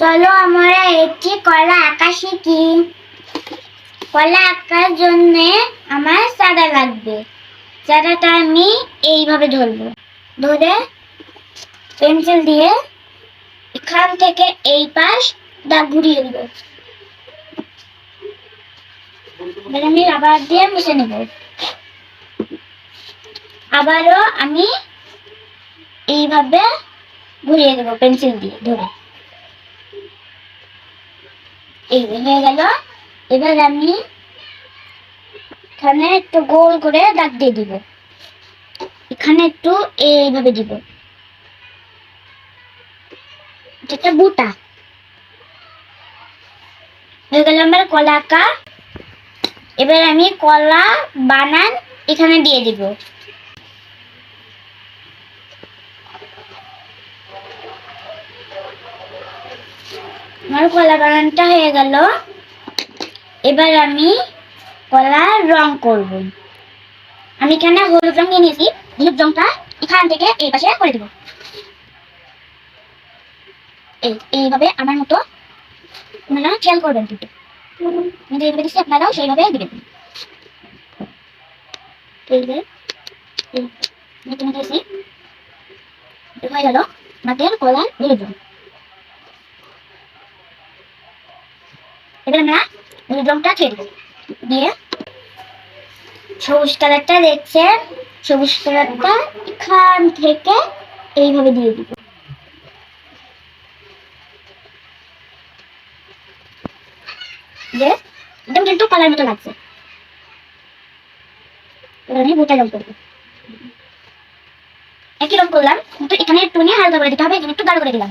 চলো আমরা একটি কলা আঁকা শিখি। কলা আঁকার জন্য আমার চারা লাগবে। চারাটা আমি এইভাবে ধরবো। ধরে পেন্সিল দিয়ে এখান থেকে এই পাশ দাগ ঘুরিয়ে দিব। আমি রাবার দিয়ে মুছে নেব। আবারও আমি এইভাবে ঘুরিয়ে দেবো পেন্সিল দিয়ে ধরে। এবার আমি এখানে একটু গোল করে দাগ দিয়ে দিব। এখানে একটু এইভাবে দিব। এটা বুটা। হয়ে গেল আমার কলা আঁকা। এবার আমি কলা বানান এখানে দিয়ে দিব। আমার কলা বানানটা হয়ে গেল। এবার আমি কলার রং করব। আমি এখানে হলুদ রং নিয়ে নিয়েছি। হলুদ রংটা এখান থেকে এই পাশে করে দেব। এই, এইভাবে আমার মতো আপনারা খেয়াল করবেন কিন্তু। আমি যেভাবে দিচ্ছি, আপনারাও সেইভাবে দিবেন। এই যে দিয়েছি। হয়ে গেল আমাদের কলার হলুদ রং। এবার আমরা রংটা দেবো। দিয়ে সবুজ কালারটা দেখছেন? সবুজ কালারটা এখান থেকে এইভাবে দিয়ে দিব। একদম কিন্তু কালার মতো লাগছে। একই রং করলাম, কিন্তু এখানে একটু নিয়ে হালকা করে দিতে হবে একটু গাঢ় করে দিলাম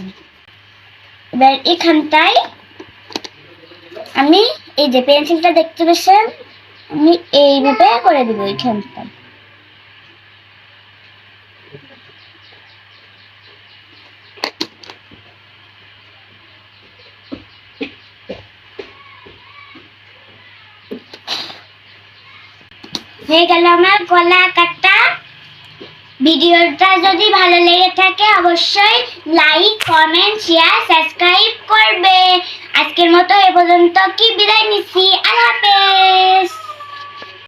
এবার এখানটায় আমি এই যে পেন্সিলটা দেখতে পেয়েছেন আমি এইভাবে করে দিব এইখানটা। হয়ে গেল আমার গলা আঁকাটা ভিডিওটা যদি ভালো লেগে থাকে, অবশ্যই লাইক কমেন্ট শেয়ার সাবস্ক্রাইব করবে। আজকের মতো এ পর্যন্ত কি বিদায় নিচ্ছি? আল্লাহ হাফেজ!